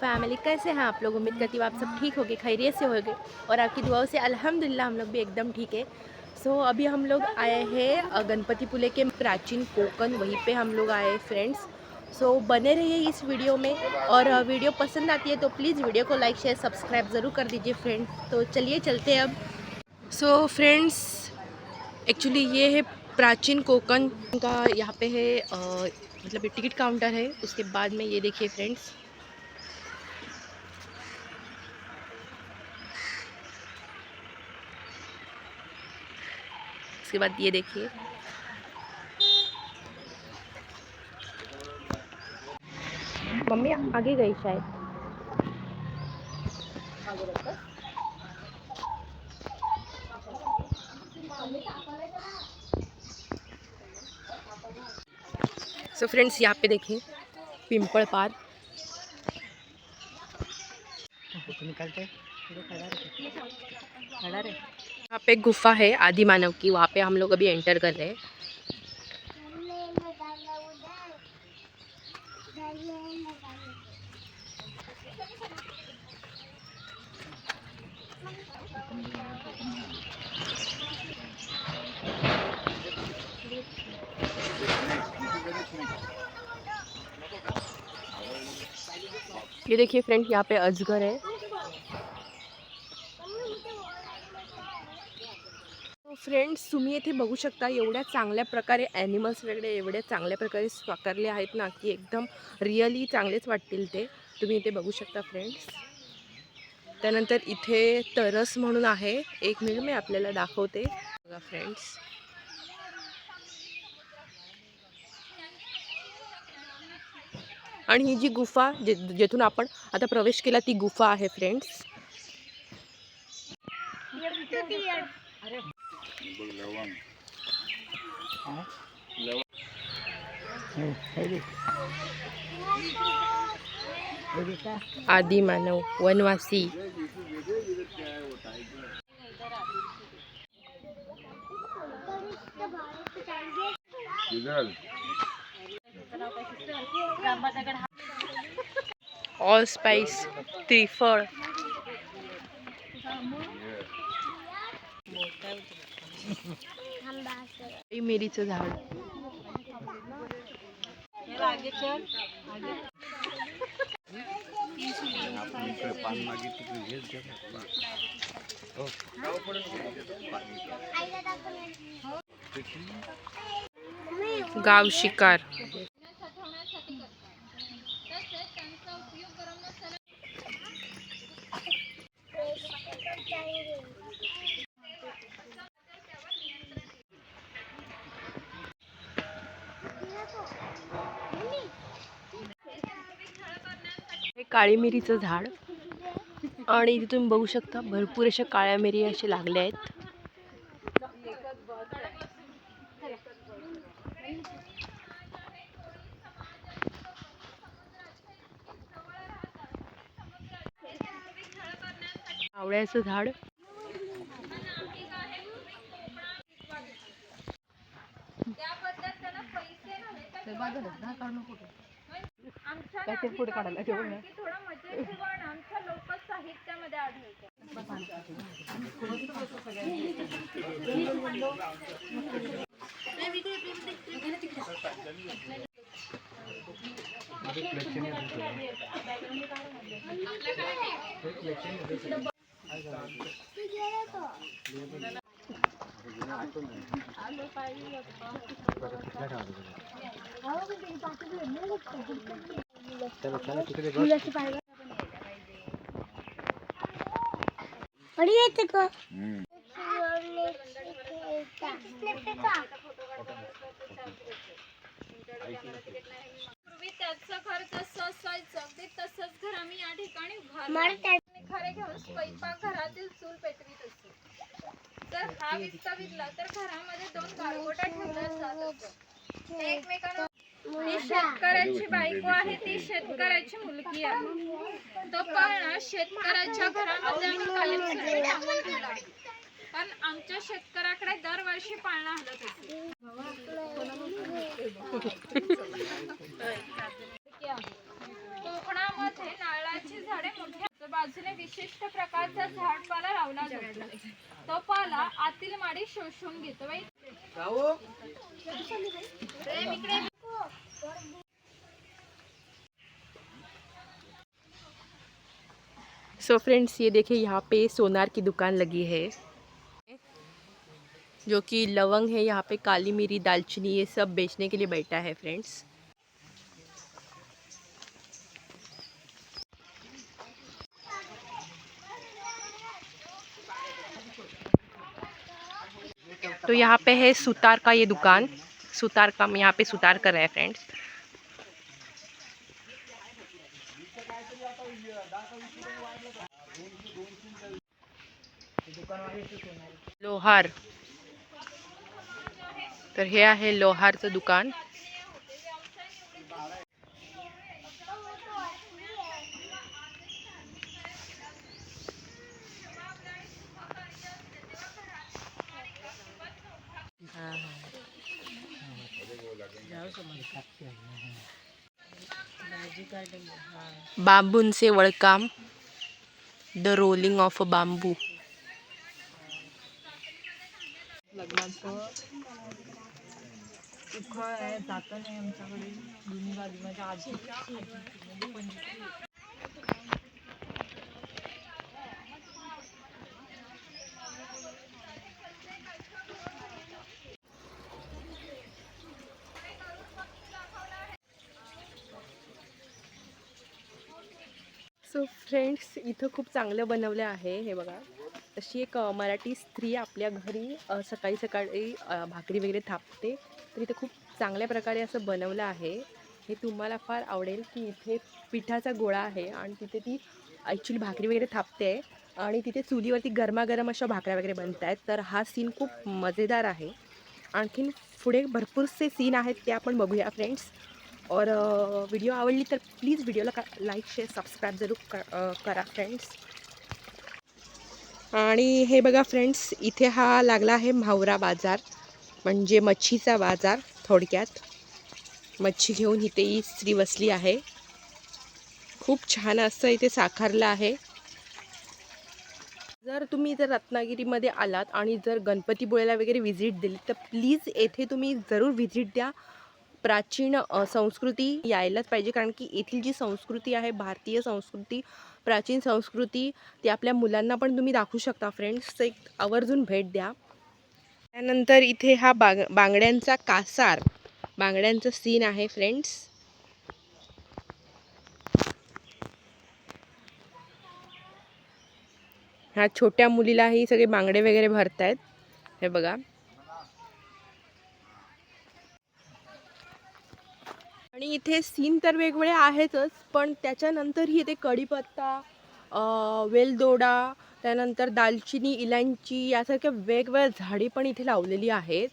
Family कैसे हैं आप लोग? उम्मीद करती हूँ आप सब ठीक होगे खैरियत से होगे। और आपकी दुआओं से अल्हम्दुलिल्लाह हम लोग भी एकदम ठीक है। सो so, अभी हम लोग आए हैं गणपति पुले के प्राचीन कोकन वहीं पे हम लोग आए फ्रेंड्स सो so, बने रहिए इस वीडियो में। और वीडियो पसंद आती है तो प्लीज़ वीडियो को लाइक शेयर सब्सक्राइब ज़रूर कर दीजिए फ्रेंड्स तो चलिए चलते अब। सो so, फ्रेंड्स एक्चुअली ये है प्राचीन कोकन का यहाँ पे है अ, मतलब टिकट काउंटर है। उसके बाद में ये देखिए फ्रेंड्स उसके बाद ये देखिए। मम्मी आगे गई शायद। सो फ्रेंड्स यहाँ पे देखिए पिंपल पार यहाँ पे गुफा है आदि मानव की, वहाँ पे हम लोग अभी एंटर कर रहे हैं। ये देखिए फ्रेंड, यहाँ पे अजगर है। फ्रेंड्स तुम्ही येथे बघू शकता एवढ्या चांगल्या प्रकारे ॲनिमल्स वगैरे एवढ्या चांगल्या प्रकारे साकारले आहेत ना की एकदम रिअली चांगलेच वाटतील ते. तुम्ही इथे बघू शकता फ्रेंड्स. त्यानंतर इथे तरस म्हणून आहे. एक मिनिट मी आपल्याला दाखवते. बघा फ्रेंड्स. आणि ही जी गुफा जे जेथून आपण आता प्रवेश केला ती गुफा आहे फ्रेंड्स. आदि मानव वनवासी. All spice त्रिफळ. मिरीचं झाड. गाव शिकार. काळी मिरीचं झाड. आणि इथे तुम्ही बघू शकता भरपूर अशा काळ्या मिरी असे लागल्या आहेत. आवळ्याचं झाड. काय ते पुढे काढायला ठेवून पूर्वी त्याचं घर जसं असायचं अगदी तसंच घर आम्ही या ठिकाणी खरे घेऊन स्वयंपाक घरातील चूल पेटवीत असतो. जर हा विस्तावितला तर घरामध्ये दोन गारगोटा ठेवल्या जात असत एकमेकांना शेतकऱ्याची बायको आहे ती शेतकऱ्याची मुलगी आहे. तो पाळणा शेतकऱ्याच्या घरामध्ये आम्ही कायमस्वरूपी टाकून ठेवला पण आमच्या शेतकऱ्याकडे दरवर्षी पाळणा हलत कोकणामध्ये त्याने विशिष्ट प्रकारचा झाडपाला लावला जातो. तो पाला आतील माडी शोषून घेतो. बाई. सो so फ्रेंड्स ये देखिए, यहाँ पे सोनार की दुकान लगी है, जो कि लवंग है, यहाँ पे काली मिरी, दालचीनी, ये सब बेचने के लिए बैठा है फ्रेंड्स तो यहाँ पे है सुतार का ये दुकान, सुतार का, यहाँ पे सुतार कर रहे हैं फ्रेंड्स लोहार. तर हे आहे लोहारचं दुकान. बांबूंचे वळकाम. The rolling of a bamboo आहे नाही आमच्याकडे. दोन्ही बाजू माझ्या आजी म्हणजे सो फ्रेंड्स इथं खूप चांगलं बनवलं आहे हे बघा. तशी एक मराठी स्त्री आपल्या घरी सकाळी सकाळी भाकरी वगैरे थापते. तर इथं खूप चांगल्या प्रकारे असं बनवलं आहे. हे तुम्हाला फार आवडेल की इथे पिठाचा गोळा आहे आणि तिथे ती ॲक्च्युली भाकरी वगैरे थापते आहे आणि तिथे चुलीवरती गरमागरम अशा भाकऱ्या वगैरे बनत आहेत तर हा सीन खूप मजेदार आहे. आणखीन पुढे भरपूरसे सीन आहेत ते आपण बघूया फ्रेंड्स और व्हिडिओ आवडली तर प्लीज व्हिडिओला का लाईक शेअर सबस्क्राईब जरूर क करा फ्रेंड्स आणि हे बघा फ्रेंड्स इथे हा लागला आहे म्हावरा बाजार म्हणजे मच्छीचा बाजार. थोडक्यात. मच्छी घेऊन इथे ही स्त्री बसली आहे. खूप छान असं इथे साकारलं आहे. जर तुम्ही जर रत्नागिरीमध्ये आलात आणि जर गणपतीपुळेला वगैरे व्हिजिट दिली तर प्लीज येथे तुम्ही जरूर व्हिजिट द्या. प्राचीन संस्कृती यायलाच पाहिजे कारण की येथील जी संस्कृती आहे भारतीय संस्कृती प्राचीन संस्कृती ती आपल्या मुलांना पण तुम्ही दाखवू शकता फ्रेंड्स एक आवर्जून भेट द्या. त्यानंतर इथे हा बांग बांगड्यांचा कासार. बांगड्यांचं सीन आहे फ्रेंड्स ह्या छोट्या मुलीलाही सगळे बांगडे वगैरे भरतायत. हे बघा. आणि इथे सीन तर वेगवेगळे आहेतच पण त्याच्यानंतरही इथे कढीपत्ता वेलदोडा त्यानंतर दालचिनी इलायची यासारख्या वेगवेगळ्या झाडे पण इथे लावलेली आहेत.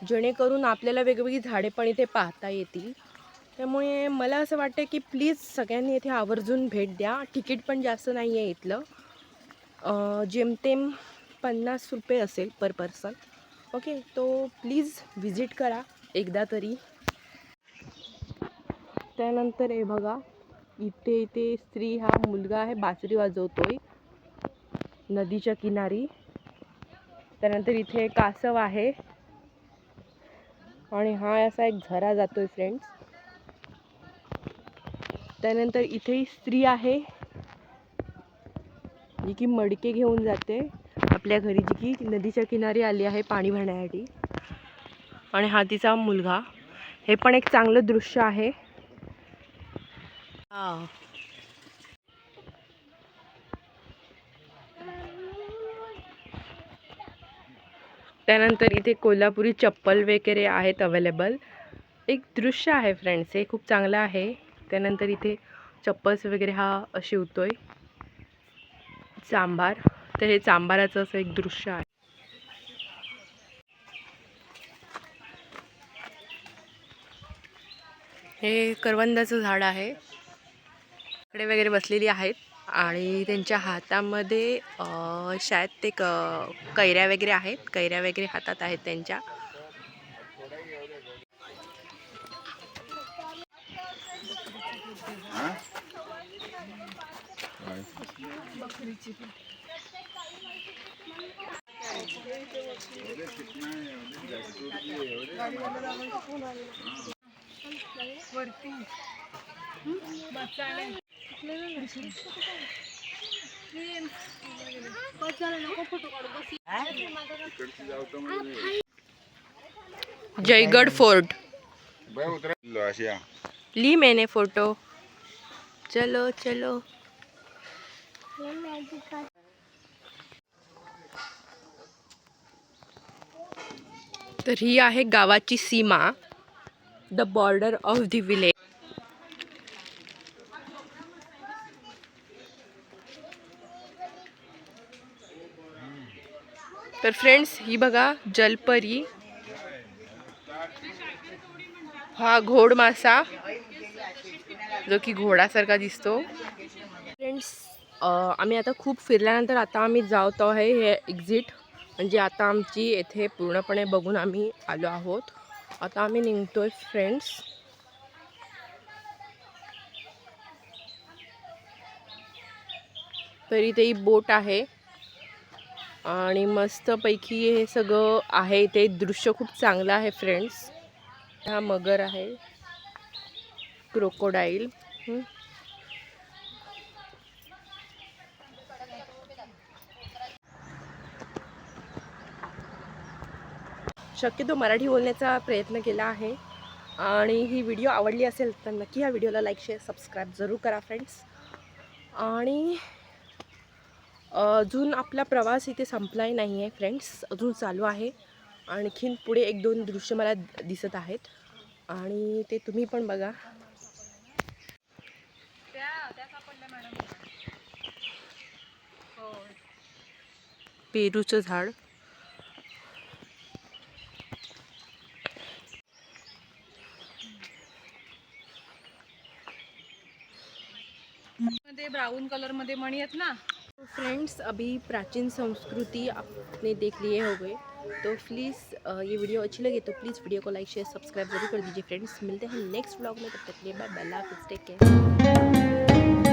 जेणेकरून आपल्याला वेगवेगळी झाडे पण इथे पाहता येतील. त्यामुळे मला असं वाटतं की प्लीज सगळ्यांनी इथे आवर्जून भेट द्या. तिकीट पण जास्त नाही आहे इथलं. जेमतेम पन्नास रुपये असेल पर पर्सन. ओके तो प्लीज व्हिजिट करा एकदा तरी. त्यानंतर हे बघा इथे इथे स्त्री हा मुलगा आहे बासरी वाजवतोय. नदीच्या किनारी. त्यानंतर इथे कासव आहे. आणि हा असा एक झरा जातोय फ्रेंड्स त्यानंतर इथे स्त्री आहे. जी की मडके घेऊन जाते. आपल्या घरी जी की नदीच्या किनारी आली आहे पाणी भरण्यासाठी. आणि हा तिचा मुलगा. हे पण एक चांगलं दृश्य आहे. त्यानंतर इथे कोल्हापुरी चप्पल वगैरे आहेत अवेलेबल एक दृश्य आहे फ्रेंड्स हे खूप चांगलं आहे. त्यानंतर इथे चप्पल्स वगैरे हा शिवतो आहे सांबार तर हे सांबाराचं असं एक दृश्य आहे. हे करवंदाचं झाड आहे. इकडे वगैरे बसलेली आहेत. आणि त्यांच्या हातामध्ये शायद ते क कैऱ्या वगैरे आहेत. कैऱ्या वगैरे हातात आहेत त्यांच्या. काय? जयगड फोर्ट. ली मैंने फ़ोटो। चलो चलो। तर ही आहे गावाची सीमा the border of the village तर फ्रेंड्स ही बघा जलपरी. हा घोड मासा जो की घोडासारखा दिसतो. फ्रेंड्स आम्ही आता खूप फिरल्यानंतर आता आम्ही जावतो आहे हे एक्झिट म्हणजे आता आमची येथे पूर्णपणे बघून आम्ही आलो आहोत. आता आम्ही निघतोय फ्रेंड्स. तरी ते बोट आहे. आणि मस्तपैकी हे सगळं आहे ते दृश्य खूप चांगलं आहे फ्रेंड्स हा मगर आहे. क्रोकोडाईल शक्यतो मराठी बोलण्याचा प्रयत्न केला आहे. आणि ही व्हिडिओ आवडली असेल तर नक्की ह्या व्हिडिओला लाईक शेअर सबस्क्राईब जरूर करा फ्रेंड्स आणि अजून आपला प्रवास इथे संपलाही नाही आहे फ्रेंड्स अजून चालू आहे. आणखीन पुढे एक दोन दृश्य मला दिसत आहेत. आणि ते तुम्ही पण बघा. पेरूचं झाड. मध्ये ब्राऊन कलरमध्ये मणी आहेत ना? फ्रेंड्स अभी प्राचीन संस्कृति आपने देख लिए हो गए तो प्लीज़ ये वीडियो अच्छी लगे तो प्लीज़ वीडियो को लाइक शेयर सब्सक्राइब ज़रूर कर दीजिए फ्रेंड्स मिलते हैं नेक्स्ट ब्लॉग में, तब तक लिए बाय बाय टेक केयर